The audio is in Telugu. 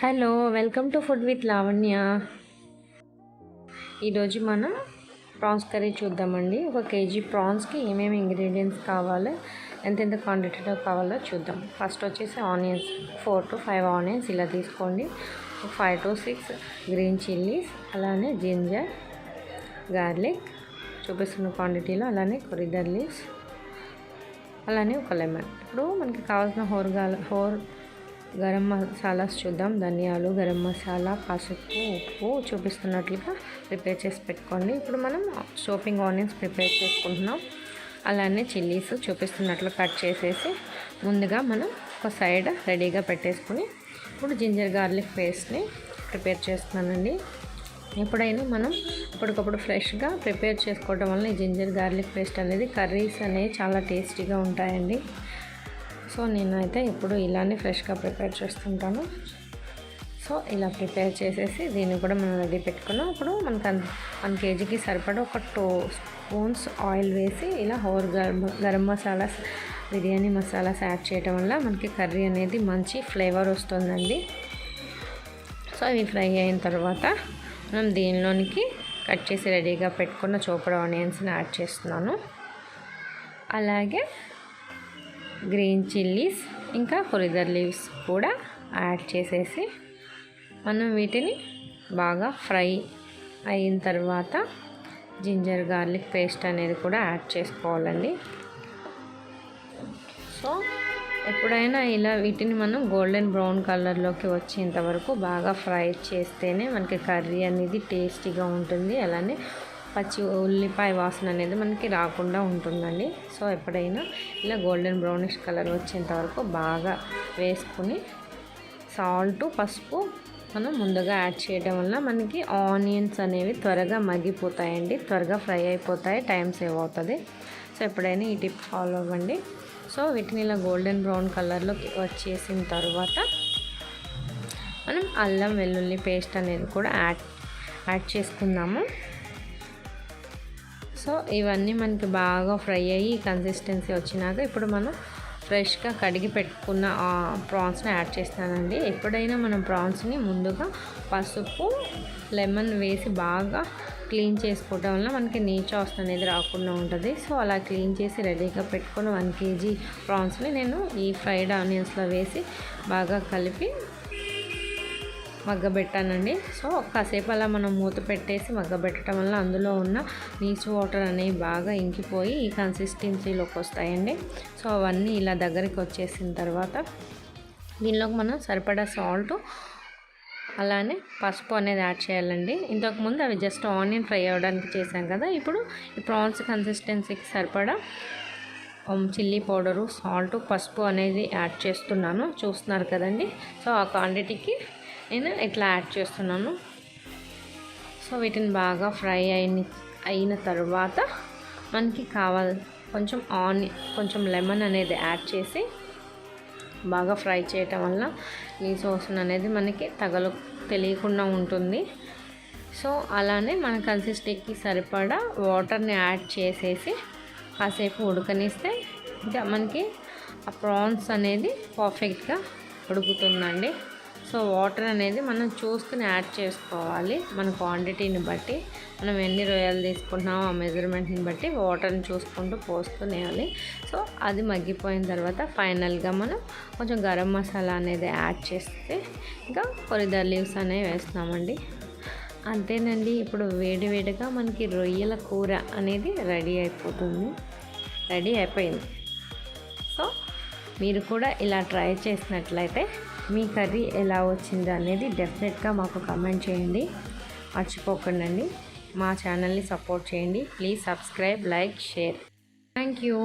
Hello welcome to food with Lavanya. ఈరోజు మనం ప్రాన్స్ కర్రీ చూద్దామండి. ఒక కేజీ ప్రాన్స్కి ఏమేమి ఇంగ్రీడియంట్స్ కావాలో ఎంతెంత క్వాంటిటీలో కావాలో చూద్దాం. ఫస్ట్ వచ్చేసి onions four to five onions ఇలా తీసుకోండి. Five to six green chillies అలానే జింజర్ గార్లిక్ చూపిస్తున్న క్వాంటిటీలో అలానే కొరిదర్ లీవ్స్ అలానే ఒక లెమన్. ఇప్పుడు మనకి కావాల్సిన హోర్గాల హోర్ గరం మసాలాస్ చూద్దాం. ధనియాలు గరం మసాలా పసుపు ఉప్పు చూపిస్తున్నట్లుగా ప్రిపేర్ చేసి పెట్టుకోండి. ఇప్పుడు మనం షోపింగ్ ఆనియన్స్ ప్రిపేర్ చేసుకుంటున్నాం. అలానే చిల్లీస్ చూపిస్తున్నట్లు కట్ చేసేసి ముందుగా మనం ఒక సైడ్ రెడీగా పెట్టేసుకుని ఇప్పుడు జింజర్ గార్లిక్ పేస్ట్ని ప్రిపేర్ చేస్తున్నానండి. ఎప్పుడైనా మనం అప్పటికప్పుడు ఫ్రెష్గా ప్రిపేర్ చేసుకోవడం వల్ల ఈ జింజర్ గార్లిక్ పేస్ట్ అనేది కర్రీస్ అనేవి చాలా టేస్టీగా ఉంటాయండి. సో నేనైతే ఇప్పుడు ఇలానే ఫ్రెష్గా ప్రిపేర్ చేస్తుంటాను. సో ఇలా ప్రిపేర్ చేసేసి దీన్ని కూడా మనం రెడీ పెట్టుకున్నాం. ఇప్పుడు మనకు వన్ కేజీకి సరిపడా ఒక టూ స్పూన్స్ ఆయిల్ వేసి ఇలా హోర్ గరం గరం మసాలాస్ బిర్యానీ మసాలాస్ యాడ్ చేయడం వల్ల మనకి కర్రీ అనేది మంచి ఫ్లేవర్ వస్తుందండి. సో ఇవి ఫ్రై అయిన తర్వాత మనం దీనిలోనికి కట్ చేసి రెడీగా పెట్టుకున్న చోపడ ఆనియన్స్ని యాడ్ చేస్తున్నాను. అలాగే గ్రీన్ చిల్లీస్ ఇంకా కొరిదర్ లీవ్స్ కూడా యాడ్ చేసేసి మనం వీటిని బాగా ఫ్రై అయిన తర్వాత జింజర్ గార్లిక్ పేస్ట్ అనేది కూడా యాడ్ చేసుకోవాలండి. సో ఎప్పుడైనా ఇలా వీటిని మనం గోల్డెన్ బ్రౌన్ కలర్లోకి వచ్చేంత వరకు బాగా ఫ్రై చేస్తేనే మనకి కర్రీ అనేది టేస్టీగా ఉంటుంది. అలానే పచ్చి ఉల్లిపాయ వాసన అనేది మనకి రాకుండా ఉంటుందండి. సో ఎప్పుడైనా ఇలా గోల్డెన్ బ్రౌనిష్ కలర్ వచ్చేంత వరకు బాగా వేసుకుని సాల్ట్ పసుపు మనం ముందుగా యాడ్ చేయడం వల్ల మనకి ఆనియన్స్ అనేవి త్వరగా మగ్గిపోతాయండి. త్వరగా ఫ్రై అయిపోతాయి టైం సేవ్ అవుతుంది. సో ఎప్పుడైనా ఈ టిప్ ఫాలో అవ్వండి. సో వీటిని ఇలా గోల్డెన్ బ్రౌన్ కలర్లోకి వచ్చేసిన తర్వాత మనం అల్లం వెల్లుల్లి పేస్ట్ అనేది కూడా యాడ్ యాడ్ చేసుకుందాము. సో ఇవన్నీ మనకి బాగా ఫ్రై అయ్యి కన్సిస్టెన్సీ వచ్చినాక ఇప్పుడు మనం ఫ్రెష్గా కడిగి పెట్టుకున్న ప్రాన్స్ని యాడ్ చేస్తానండి ఎప్పుడైనా మనం ప్రాన్స్ని ముందుగా పసుపు లెమన్ వేసి బాగా క్లీన్ చేసుకోవటం వల్ల మనకి నీచ అనేది రాకుండా ఉంటుంది. సో అలా క్లీన్ చేసి రెడీగా పెట్టుకుని వన్ కేజీ ప్రాన్స్ని నేను ఈ ఫ్రైడ్ ఆనియన్స్లో వేసి బాగా కలిపి మగ్గబెట్టానండి. సో కాసేపు అలా మనం మూత పెట్టేసి మగ్గబెట్టడం వల్ల అందులో ఉన్న నీచు వాటర్ అనేవి బాగా ఇంకిపోయి ఈ కన్సిస్టెన్సీలోకి వస్తాయండి. సో అవన్నీ ఇలా దగ్గరికి వచ్చేసిన తర్వాత దీనిలోకి మనం సరిపడా సాల్ట్ అలానే పసుపు అనేది యాడ్ చేయాలండి. ఇంతకుముందు అవి జస్ట్ ఆనియన్ ఫ్రై అవ్వడానికి చేసాం కదా ఇప్పుడు ఈ ప్రాన్స్ కన్సిస్టెన్సీకి సరిపడా చిల్లీ పౌడరు సాల్ట్ పసుపు అనేది యాడ్ చేస్తున్నాను. చూస్తున్నారు కదండి. సో ఆ క్వాంటిటీకి నేను ఇట్లా యాడ్ చేస్తున్నాను. సో వీటిని బాగా ఫ్రై అయిన అయిన తర్వాత మనకి కావాలి కొంచెం ఆని కొంచెం లెమన్ అనేది యాడ్ చేసి బాగా ఫ్రై చేయటం వల్ల నీ సోసన్ అనేది మనకి తగలు తెలియకుండా ఉంటుంది. సో అలానే మన కన్సిస్టెంట్కి సరిపడా వాటర్ని యాడ్ చేసేసి కాసేపు ఉడకనిస్తే ఇంకా మనకి ఆ ప్రాన్స్ అనేది పర్ఫెక్ట్గా ఉడుకుతుందండి. సో వాటర్ అనేది మనం చూసుకుని యాడ్ చేసుకోవాలి. మన క్వాంటిటీని బట్టి మనం ఎన్ని రొయ్యలు తీసుకుంటున్నామో ఆ మెజర్మెంట్ని బట్టి వాటర్ని చూసుకుంటూ పోసుకునేయాలి. సో అది మగ్గిపోయిన తర్వాత ఫైనల్గా మనం కొంచెం గరం మసాలా అనేది యాడ్ చేస్తే ఇంకా కొరిదర్ లీవ్స్ అనేవి వేస్తున్నామండి. అంతేనండి ఇప్పుడు వేడి వేడిగా మనకి రొయ్యల కూర అనేది రెడీ అయిపోతుంది. రెడీ అయిపోయింది. సో మీరు కూడా ఇలా ట్రై చేసినట్లయితే మీ కర్రీ ఎలా వచ్చింది అనేది డెఫినెట్గా మాకు కమెంట్ చేయండి. మర్చిపోకండి మా ఛానల్ని సపోర్ట్ చేయండి. Please subscribe like share thank you